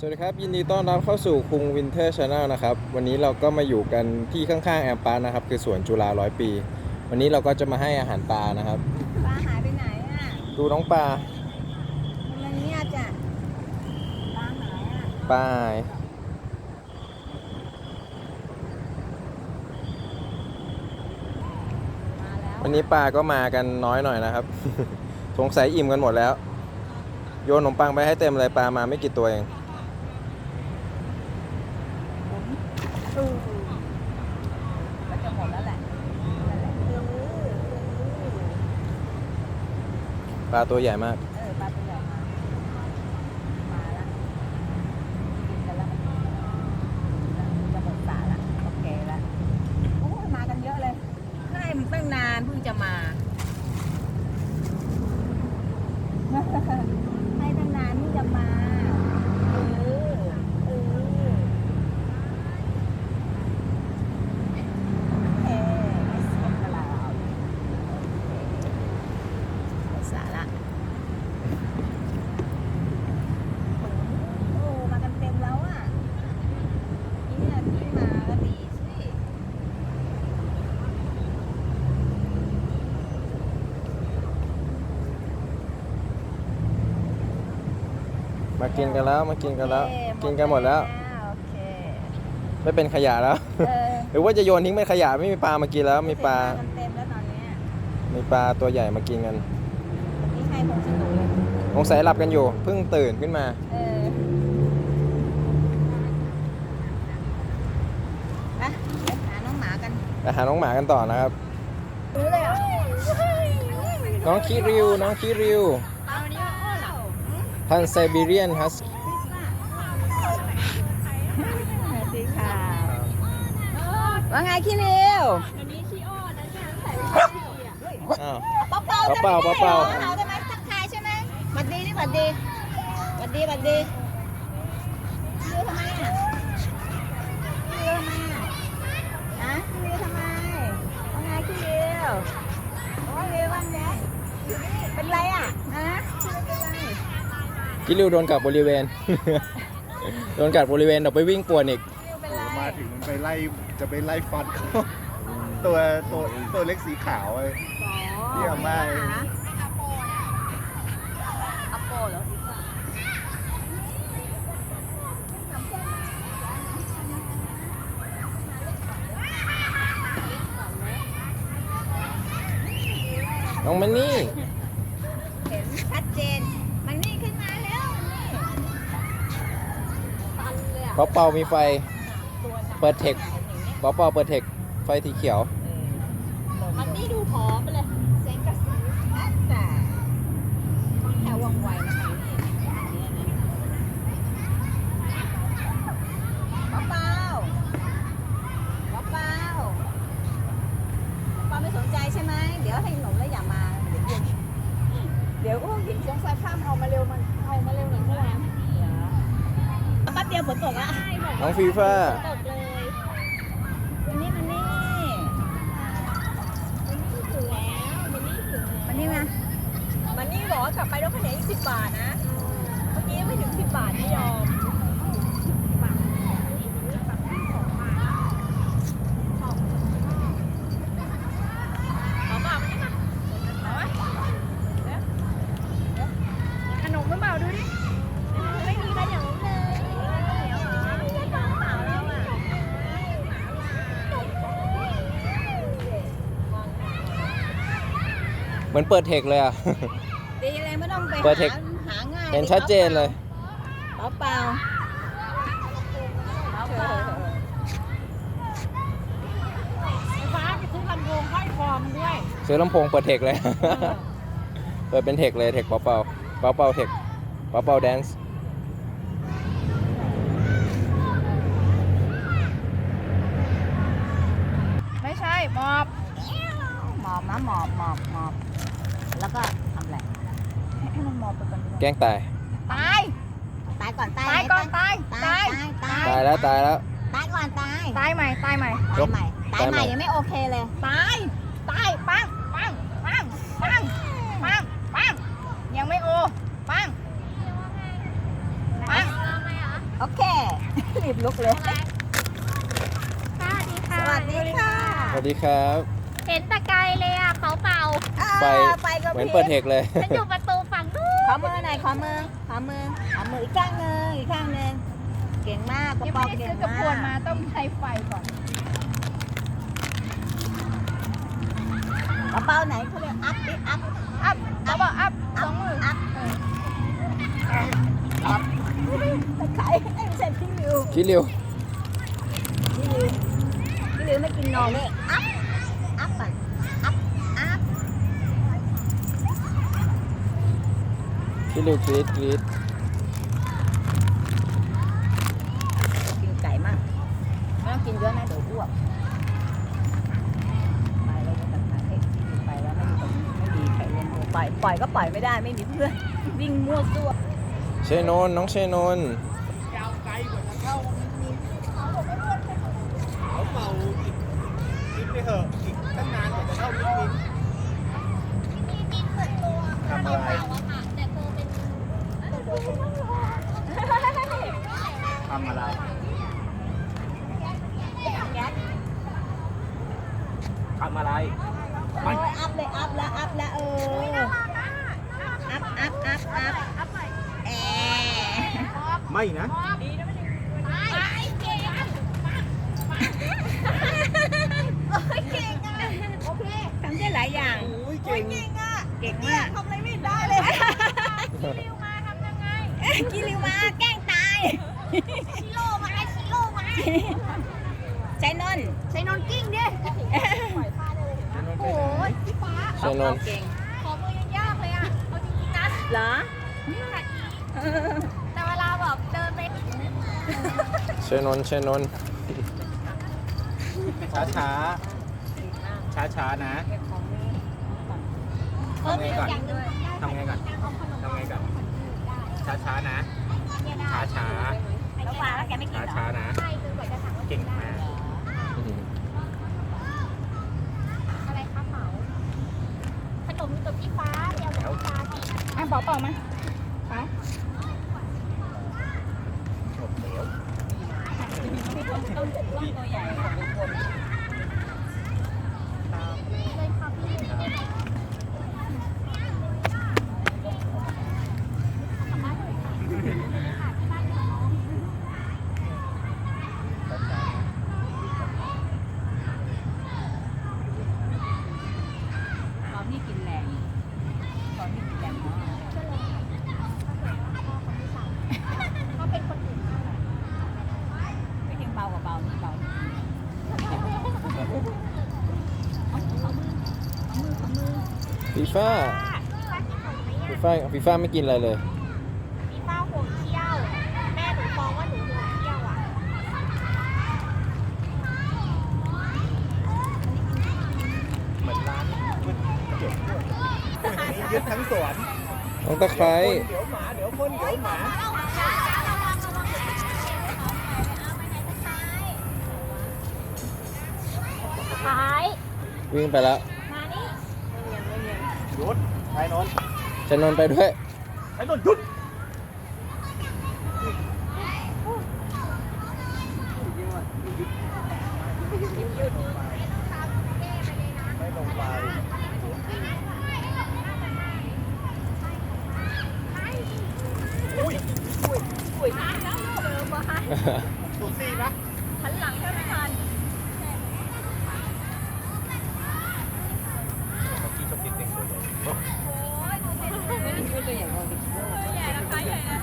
สวัสดีครับ ยินดีต้อนรับเข้าสู่คุงวินเทอร์ชาแนลนะครับ วันนี้เราก็มาอยู่กันที่ข้างๆ แอมปาร์คนะครับ คือสวนจุฬาร้อยปี วันนี้เราก็จะมาให้อาหารปลานะครับ ปลาหายไปไหนอะดูน้องปลามันเงียบจ้ะปลาหายอะปลามาแล้ววันนี้ปลาก็มากันน้อยหน่อยนะครับ สงสัยอิ่มกันหมดแล้ว โยนขนมปังไปให้เต็มเลยปลามาไม่กี่ตัวเอง อือก็จะหมดแล้วแหละนั่นแหละ ปลาตัวใหญ่มาก เออปลาตัวใหญ่มา มาละกินกันแล้วจะหมดสาละโอเคละโอ้ยมากันเยอะเลยให้มันตั้งนานเพิ่งจะมา ให้ตั้งนานเพิ่งจะมา เออเออ เอ๊ะไม่เสียงกับเราหมดสาระโอ้มากันเต็มแล้วอะนี่เนี่ยที่มาก็ดีสิ มา กินกันแล้วมากินกันแล้วโอเคกินกันหมดแล้ว โอเคไม่เป็นขยะแล้ว เออหรือว่าจะโยนทิ้งเป็นขยะไม่มีปลามากินแล้วมีปลากันเต็มแล้วตอนเนี้ยมีปลาตัวใหญ่มากินกันนี่ใครคงสนุกเลยสงสัยหลับกันอยู่เพิ่งตื่นขึ้นมา เออไปไปหาน้องหมากันไปหาน้องหมากันต่อนะครับซื้อเลยเหรอน้องคิริวน้องคิริว พันไซบีเรียนฮัสสีขาวว่าไงขี้เร็วอ้าว เปาเปาเปาเปาเปาเอาได้ไหมทักทายใช่ไหมหวัดดีนี่หวัดดีหวัดดีหวัดดีขี้เร็วทำไมอะขี้เร็วทำไมอะฮะขี้เร็วทำไมว่าไงขี้เร็วว่าไงว่าไงเป็นไรอะฮะขี้เร็วเป็นไร คิริวโดนกัดบริเวณ โดนกัดบริเวณเดี๋ยวไปวิ่งป่วนอีกขี้เร็วเป็นไรมาถึงมันไปไล่จะไปไล่ฟันเขาตัวตัวตัวเล็กสีขาวไอ้เยี่ยมมากอโปเหรอน้องมันนี่ เห็นชัดเจนมันนี่ขึ้นมาแล้วนี่ ตันเลยอะเปาเปามีไฟ เปิดเทคเปเปาเปิดเทคไฟสีเขียว มันนี่ดูผอมไปเลยเสียงกระสือแต่แค่ว่องไวนะคะนี่เปล่าเปล่าเปล่าเปาไม่สนใจใช่ไหม เดี๋ยวให้หนุ่มแล้วอย่ามา เดี๋ยวเย็นเดี๋ยวก็หินสงสัยข้ามเอามาเร็วมันเอามาเร็วหมือนเมื่อวาน ยวฝนตกละน้องฟีฟ่าตกเลยวันนี้มันนี่มันนี่ถึงแล้วมันนี่ถึงมันนี่มามันนี่บอกว่ากลับไปรถคันนี้สิบบาทนะ เมื่อกี้ไม่ถึงสิบบาทไม่ยอมเอาเปล่ามานี่มาเอาไว้เดี๋ยวเดี๋ยวขนมหรือเปล่าดูดิ ไม่มีอะไรอย่างนั้นเลยเดี๋ยวเหรอไม่ใช่กระเป๋าเราอะ เห มือนเปิดเทคเลยอะ ดีเลยไม่ต้องไปเปิดเทค หาหาง่ายเห็นชัดเจนเลย เปล่าเปล่าเอาเปล่าไฟฟ้าไปซื้อลำโพงห้อยคอมด้วยซื้อลำโพงเปิดเทคเลย เปิดเป็นเทคเลยเทคเปาเปาเปาเปาเทคเปาเปาแดนซ์ไม่ใช่หมอบหมอบนะหมอบหมอบหมอบ แล้วก็ทำอะไรให้ให้มันหมอบไปก่อนดีกว่าแกล้งตาย ตายตายก่อนตายตายก่อนตายตายตายตายตายตายแล้วตายแล้ว ตายก่อนตายตายใหม่ตายใหม่ตายใหม่ตายใหม่ตายใหม่ยังไม่โอเคเลยตายตายปังปังปังปังปังปังยังไม่โอปังปังฮโอเครีบลุกเลยสวัสดีสค่ะวัสดีค่ะสวัสดีครับเห็นแต่ไกล เลยอะเขาเป่าไฟไฟก็เหมือนพเปิริดบเทคเลย ฉันอยู่ประตูฝั่งนู้นขอมือหน่อยขอมือขอมือขอมืออีกข้างหนึ่งอีกข้างหนึ่งเก่งมากกระยังเป๋าไม่ได้เก่ซื้งอกระพวนมามากต้องใช้ไฟก่อนกระเป๋าไหนเขาเรียกอัพดิอัพอัพเขาบอกอัพสองมืออัพอัพตะไคร้ไม่ใช่พี่ลิวคิดเร็วพี่ลิวพี่ลิวไม่กินนมเลยอัพอัพก่อนอัพอัพ คิดเร็วกรีดกรีดกินไก่มากไม่ต้องกินเยอะนะเดี๋ยวอ้วกไปแล้วก็ตัดขาเอ๊ะไปแล้วไม่มีไม่มีใครเล่นด้วยปล่อยปล่อยก็ปล่อยไม่ได้ไม่มีเพื่อนวิ่งมั่วซั่วเชยนนท์น้องเชยนนท์เขาเป่าอีกอีกไปเถอะอีกตั้งนานกว่าจะเข้าลิฟต์นี้ทำอะไรทำอะไรทำอะไรโอ้ยอัพเลยอัพแล้วอัพแล้วเออ อัพอัพอัพอัพอัพไปแอไม่นะ ทำได้หลายอย่างโอ้ยเก่งเก่งมาก ทำอะไรไม่ได้เลยริวมาทำยังไงกิริวมาแก กิ้งดิโอ้ยพี่ฟ้าเชยนนท์เก่งขอมือยังยากเลยอะเอาจริงๆนะเหรอนี่ค่ะแต่เวลาแบบเดินไปเชยนนท์เชยนนท์ช้าช้าช้าช้าๆนะเพิ่มอีกอย่างหนึงทำไงก่อนทำไงก่อนช้าช้าๆนะช้าช้าแล้ววางแล้วแกไม่กิช้านเหรอช้าๆนะใช่คือกว่าจะถามว่าเก่งมาก อะไรคะเหมา ขนมกับพี่ฟ้าเดี๋ยวพี่ฟ้าสิอะเป่าเป่ามาเป่าหมดแล้วตัวใหญ่ของทุกคน เลยค่ะพี่ ตอนที่กินแรงตอนที่กินแรงมาก เขาเป็นคนอื่น ไม่ยังเบากว่าเบานี่เบาเอาเอามือเอามือเอามือ ฟีฟ่าฟีฟ่าฟีฟ่าไม่กินอะไรเลยพี่ฟ้าห่วงเที่ยว แม่หนูฟ้องว่าหนูห่วงเที่ยวอะเหมือนร้านก๋วยเตี๋ยวด้วยยึดทั้งสวนน้องตะไคร้เดี๋ยวหมาเดี๋ยวคนเดี๋ยวหมาท้ายวิ่งไปแล้วมานี่ห ยุดไอ้นนท์เชยนนท์ไปด้วยไอ้นนท์หยุด ไม่ลงไป อุ้ย อุ้ยมาแล้วเดินมาให้ ดูซี่นะ หันหลังก็ไม่ทัน เมื่อกี้ชอบติดเด็กเลย ตัวใหญ่กว่าบิ๊กโบ้ ใหญ่นะคะใหญ่นะ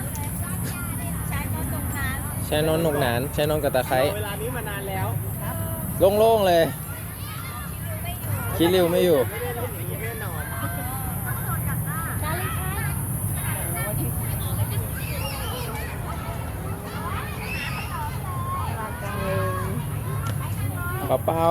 ใช้ก็ตรงนั้น เชยนนท์หนุกหนานเชยนนท์กับตะไคร้เวลานี้มานานแล้วโล่งๆเลย คิดเร็วไม่อยู่ไม่ได้เล่นอย่างนี้แน่นอนชาลีชาเปล่า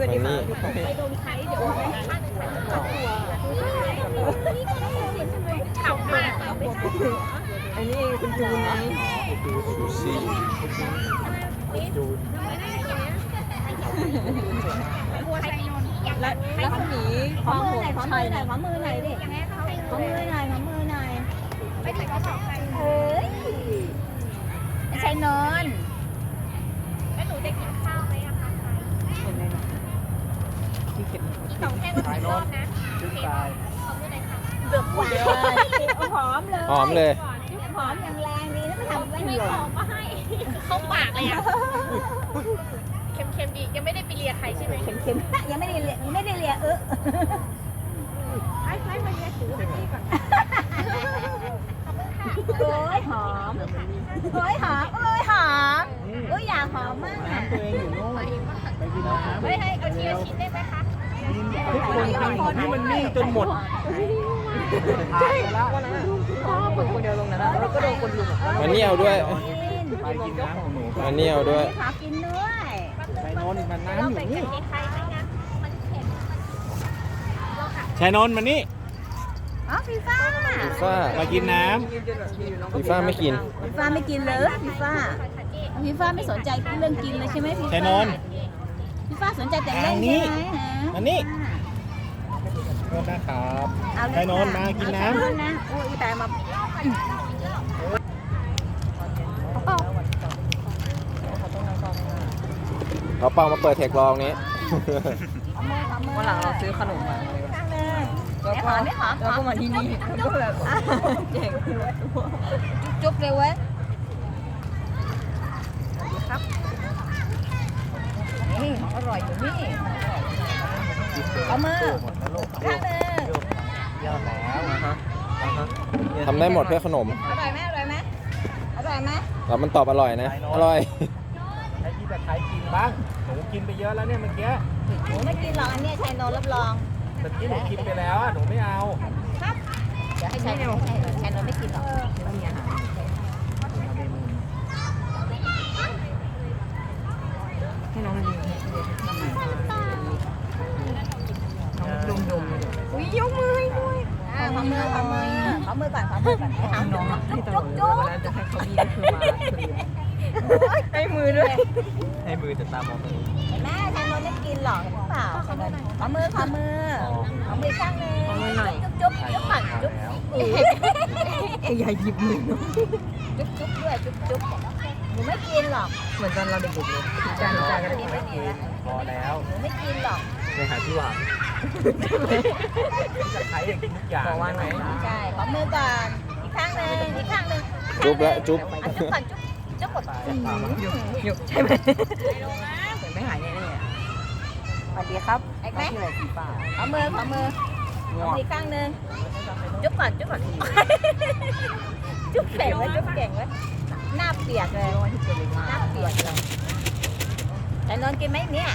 พื่อนดีกว่าไปโดนใครเดี๋ยวข้างขับมาอันนี้คุณจูนไหมจูซี่จูนแล้วแล้วหมีความหัวความไหนความมือไหนดิความมือไหนความมือไหนไปถึงกระสอบไปเฮ้ยชัยนนท์แล้วหนูจะกินข้าวไหมอะคะ อีกสองแท่งก็ถึงรอบนะขึ้นตายขอบคุณเลยค่ะเดือบหวานหอมเลยหอมเลยหอมอย่างแรงดีนะไม่ทำไม่ไม่หล่ขอนมาให้เข้าปากเลยอะเค็มๆดียังไม่ได้ไปเลียใครใช่ไหมเค็มๆยังไม่ได้เลียยังไม่ได้เลียเออไอ้ไอ้มาเลียถือที่ก่อนโอ้ยหอมโอ้ยหอมโอ้ยหอมโอ้ยอยากหอมมากอะน้ำตัวเองอยู่โน่นไปกินน้ำเฮ้ยให้เอาทีละชิ้นได้ไหมคะ ทุกคนเป็นคนที่มันนิ่งจนหมดหายไปแล้วพ่อคนคนเดียวลงนั้นแล้วก็โดนคนลุมมันนี่เอาด้วยไปกินน้ำของหนูก่อมันนนี่เอาด้วยขอกินด้วยชายนนท์มันเราน้ำอแบ่ยู่งกันี่นใครไหมงั้นมันเผ็ดชายนนท์มานี่อ๋อฟีฟ่าฟีฟ่ามากินน้ฟีฟ่าไม่กินฟีฟ่าไม่กินเลยฟีฟ่าฟีฟ่าไม่สนใจเรื่องกินเลยใช่ไหมฟีำฟ่าชายนนท์ ฟีฟ่าสนใจแต่เล่นใช่ไหมฮะมานี่ โทษนะครับเอาเลยชายนนท์มากินน้เอาชายนท์นะโอ้ยตายมาเราเปามาเปิดเทคลองนี้ วันหลังเราซื้อขนมมาไม่หอมไม่หอมแล้วก็มาที่นี่ก็แบบเจ๋งจุ๊บเลยเว้ย ครับนี่ข องอร่อยอยู่นี่เอามือำหมดแล้วลูกข้างหนึ่งยอดแล้วทำได้หมดเพื่อขนม อร่อยไหมอร่อยไหมอร่อยไหมแล้วมันตอบอร่อยนะ อร่อยให้พี่ตะไคร้กินบ้างหนูกินไปเยอะแล้วเนี่ยเมื่อกี้หนูไม่กินหรอกอันเนี้ยชัยโนรับรองเมื่อกี้หนูกินไปแล้วอะหนูไม่เอาครับเดี๋ยวให้ชัยโนให้ชัยโนไม่กินหรอกไม่มีอาหารให้น้องดูน้องดมดมอุ้ ยยกมือให้ด้วยขอมือขอมือขอมือก่อนขอมือก่อนให้เอาน้องจุ๊บจุ๊บจุ๊บจะให้เขามีก็คือมาให้มือด้วยให้มือแต่ตามองตรงนี้เห็นไหมชัยโนไม่กินหรอกเห็นเปล่าชัยโนขอมือขอมือขอมือข้างหนึงจุ๊บจุ๊บจุ๊บก่อนจุ๊บแล้วอย่าหยิบมือจุ๊บจุ๊บด้วยจุ๊บจุ๊บหนูไม่กินหรอก เหมือนตอนเราเด็กๆเลยจานจานก็ได้กินไม่กินนะพอแล้วหนูไม่กินหรอกไปหาที่วาง พี่ตะไคร้อยากกินทุกอย่างบอกว่าใช่ไหไหนมใช่ขอมือก่อน อีกข้างหนึ่งอีกข้างหนึ่งจุ๊บแล้วจุ๊บ อะจุ๊บก่อนจุ๊บจุ๊บก่อนหยุดหยุดใช่ไหมเหมือนไม่หายแน่ๆสวัสดีครับไอ้ไหมชื่ออะไรสีฟ้าขอมือขอมือขอมืออีกข้างหนึ่งจุ๊บก่อนจุ๊บก่อนจุ๊บเก่งไว้จุ๊บเก่งไว้หน้าเปียกเลยที่ตัวเล็กมากหน้าเปียกเลยแต่นอนกินไหมเนี่ย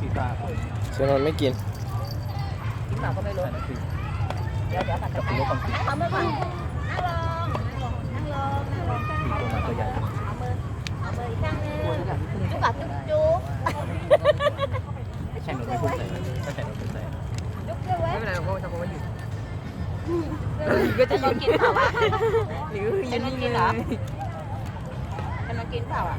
พี่ตา เชนนท์ไม่กิน กินเปล่าก็ไม่รู้เดี๋ยวเดี๋ยวก่อนจะไปให้ขอมือก่อนนั่งลงนั่งลงนั่งลงนั่งลงมีตัวมันตัวใหญ่ขอมือขอมืออีกข้างหนึ่งจุ๊บก่อนจุ๊บจุ๊บแข่งหนูไม่พูดใส่ก็แข่งหนูพูดใส่จุ๊บด้วยเว้ไม่ยเป็นไรเราก็จะบอกว่าหยุดก็จะกินเปล่าวะหรือจะนอนกินเหรอจะนอนกินเปล่าอะ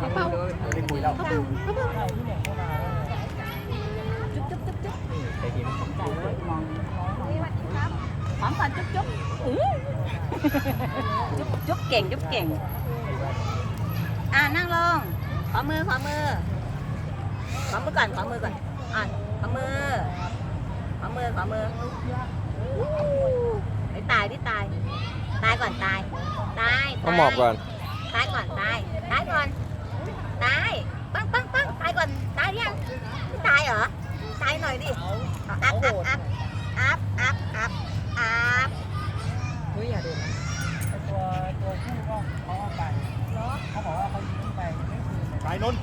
ไม่เปล่า ไม่คุย แล้ว จุ๊บจุ๊บจุ๊บจุ๊บนี่ไปกินของกูด้วยหอมก่อนจุ๊บจุ๊บอื้อจุ๊บจุ๊บเก่งจุ๊บเก่ง อ่านั่งลง ขอมือขอมือ ขอมือก่อนขอมือก่อนอะขอมือ ขอมือขอมือไอ้ตายที่ตาย ตายก่อนตาย ตายต้องหมอบก่อน ตายก่อนตาย ตายก่อน ตาย ปังปังปังตายก่อน ตายยังไม่ตายเหรอ ตายหน่อยดิอัพอัพอัพอัพอัพอัพอัพเฮ้ยอย่าดูนะตัวตัวผู้ก็เขาเอาไปเขาบอกว่าเขายิงไปไม่คืนไปนนท์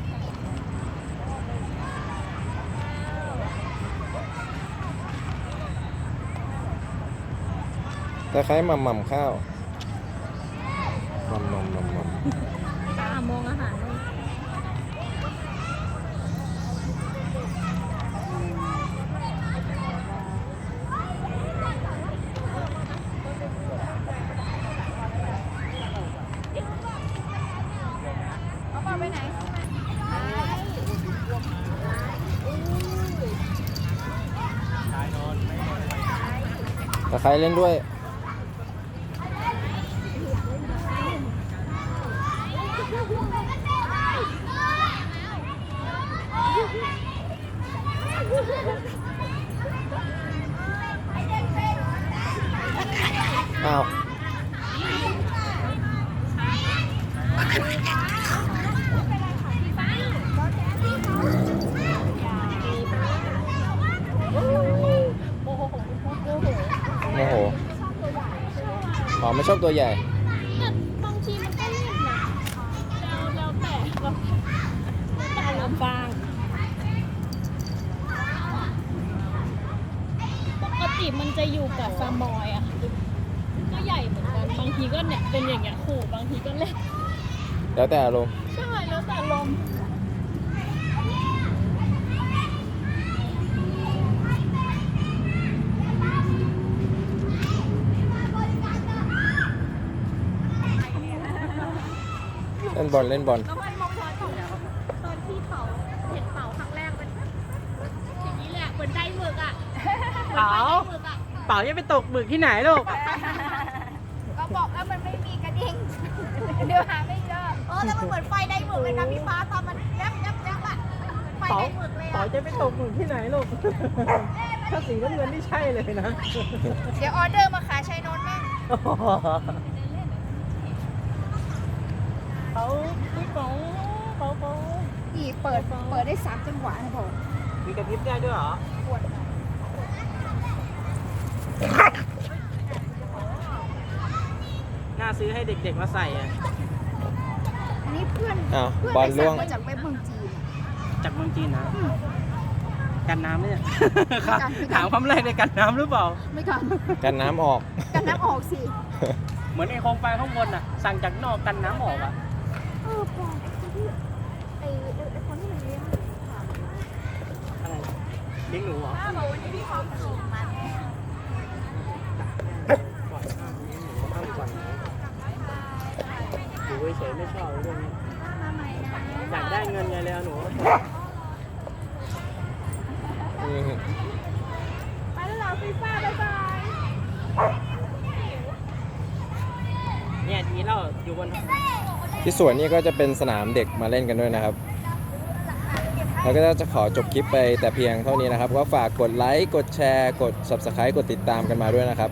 คล้ายๆหม่ำหม่ำข้าวหม่ำหม่ำหม่ำหม่ำ ตามองอาหาร ไปไหน ชายนอนไม่นอนไป ตะไคร้เล่นด้วย อ้าว โมโห อ๋อ ไม่ชอบ ตัวใหญ่บางทีมันก็เล่นนะแล้วแล้วแต่แบบแต่ลำบางปกติมันจะอยู่กับซามอยอะก็ใหญ่เหมือนกัน บางทีก็เนี่ยเป็นอย่างเงี้ยขู่บางทีก็เล่นแล้วแต่อารมณ์ ใช่แล้วแต่ลม ล่นบอลเล่นบอลแล้วมันมองย้อนกลับแล้วตอนที่เขาเห็นเป่าครั้งแรกมันอย่างนี้แหละเหมือนได้หมึกอะเป๋าหมึกอะเป๋าจะไปตกหมึกที่ไหนลูกก็บอกแล้วมันไม่มีกระดิ่งเดี๋ยวหาไม่เจอเออแล้วมันเหมือนไฟได้หมึกเลยนะพี่ฟ้าตอนมันแยบยับยับอะไฟเป๋าได้หมึกเลยเป๋าอะจะไปตกหมึกที่ไหนลูกถ้าสีน้ำเงินนี่ใช่เลยนะ เดี๋ยวออเดอร์มาขายชัยนนท์แม่ง เขาพี่ป๋องเขาเขานี่เปิดเปิดได้สามจังหวะนะผมมีกระพริบได้ด้วยเหรอปวดน่าซื้อให้เด็กๆมาใส่อะอันนี้เพื่อนอ้าวเพื่อนบอลไปล่สั่วงงมาจากเว็บเมืองจีนอะจากเมืองจีนนะกันน้ำเนี่ยไม่กันไม่กัน ถามคำแรกเลยกันน้ำหรือเปล่า ไม่กันกันน้ำออก กันน้ำออกสิ เหมือนไอ้โคมไฟข้างบนอะ สั่งจากนอกกันน้ำออกอะเออปอกที่ไอ้ไอ้คนที่มันเลี้ยงอะไรเลี้ยงหนูเหรอถ้าบอกวันนี้พี่เขาส่งมาปล่อยข้ามเลี้ยงหนูข้ามก่อนอยู่เฉยๆไม่ชอบเรื่องนี้มาใหม่นะอยากได้เงินไงเลยอะหนู อืม ไปแล้วเหราฟีฟ่าบ๊ายบาย เนี่ยทีเราอยู่บน ที่สวนนี่ก็จะเป็นสนามเด็กมาเล่นกันด้วยนะครับ แล้วก็จะขอจบคลิปไปแต่เพียงเท่านี้นะครับ ก็ฝากกดไลค์ กดแชร์ กด Subscribe กดติดตามกันมาด้วยนะครับ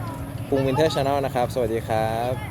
กรุงวินเทอร์ชาแนลนะครับ สวัสดีครับ